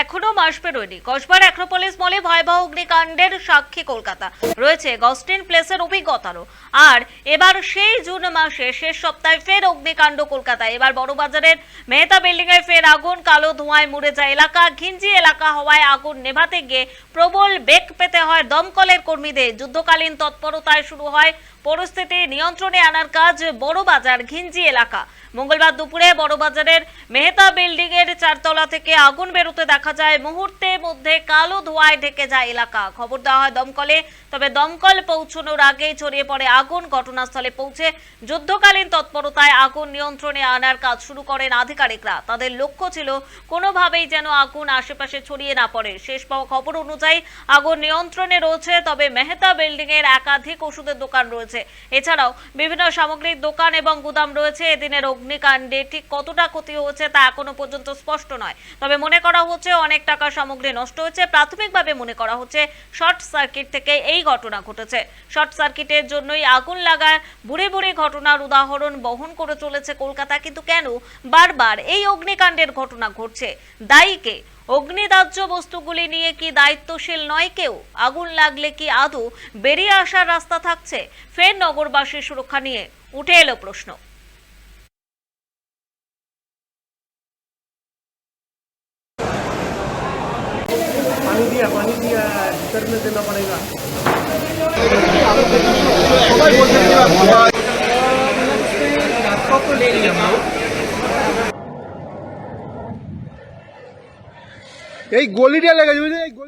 এখনও মাস পেরোয়নি। কসবার অ্যাক্রোপলিস মলে ভয়াবহ অগ্নিকাণ্ডের সাক্ষী কলকাতা। রয়েছে গস্টিন প্লেসের অভিজ্ঞতারও। আর এবার সেই জুন মাসে শেষ সপ্তাহে ফের অগ্নিকাণ্ড কলকাতায়। এবার বড়বাজারের মেহতা বিল্ডিং এ ফের আগুন, কালো ধোঁয়ায় মুড়ে যায় এলাকা। ঘিঞ্জি এলাকা হওয়ায় আগুন নেভাতে গিয়ে প্রবল বেগ পেতে হয় দমকলের কর্মীদের। যুদ্ধকালীন তৎপরতায় শুরু হয় পরিস্থিতি নিয়ন্ত্রণে আনার কাজ বড়বাজার ঘিঞ্জি এলাকা। মঙ্গলবার দুপুরে বড়বাজারের মেহতা বিল্ডিং এর চারতলা থেকে আগুন বেরোতে দেখা যায় মুহূর্তের মধ্যে কালো ধোঁয়ায় ঢেকে যায় এলাকা। খবর দেওয়া হয় দমকলে, তবে দমকল পৌঁছানোর আগেই ছড়িয়ে পড়ে আগুন। ঘটনাস্থলে পৌঁছে যুদ্ধকালীন তৎপরতায় আগুন নিয়ন্ত্রণে আনার কাজ শুরু করেন আধিকারিকরা। তাদের লক্ষ্য ছিল, কোনোভাবেই যেন আগুন আশেপাশে ছড়িয়ে না পড়ে। শেষ পাওয়া খবর অনুযায়ী, আগুন নিয়ন্ত্রণে রয়েছে, তবে মেহতা বিল্ডিং এর একাধিক ওষুধের দোকান রয়েছে। এছাড়াও বিভিন্ন সামগ্রিক দোকান এবং গুদাম রয়েছে। এদিনের অগ্নিকাণ্ডে ঠিক কতটা ক্ষতি হয়েছে তা এখনও পর্যন্ত স্পষ্ট নয়। তবে মনে করা হচ্ছে অনেক টাকা সামগ্রী নষ্ট হয়েছে প্রাথমিকভাবে মনে করা হচ্ছে শর্ট সার্কিট থেকে এই ঘটনা ঘটেছে। শর্ট সার্কিটের জন্যই আগুন লাগার বুড়ি বুড়ি ঘটনার উদাহরণ বহন করে চলেছে কলকাতা। কিন্তু কেন বারবার এই অগ্নিকাণ্ডের ঘটনা ঘটছে? দায়ীকে অগ্নিদাহ্য বস্তুগুলি নিয়ে কি দায়িত্বশীল নয় কেউ? আগুন লাগলে কি আদৌ বেরিয়ে আসার রাস্তা থাকছে? ফের নগরবাসীর সুরক্ষা নিয়ে উঠে এলো প্রশ্ন। पानी दिया पानी दिया भीतर में देना पड़ेगा को ले लिया हम लोग এই গলিটা লেগেছে বুঝলি এই গলি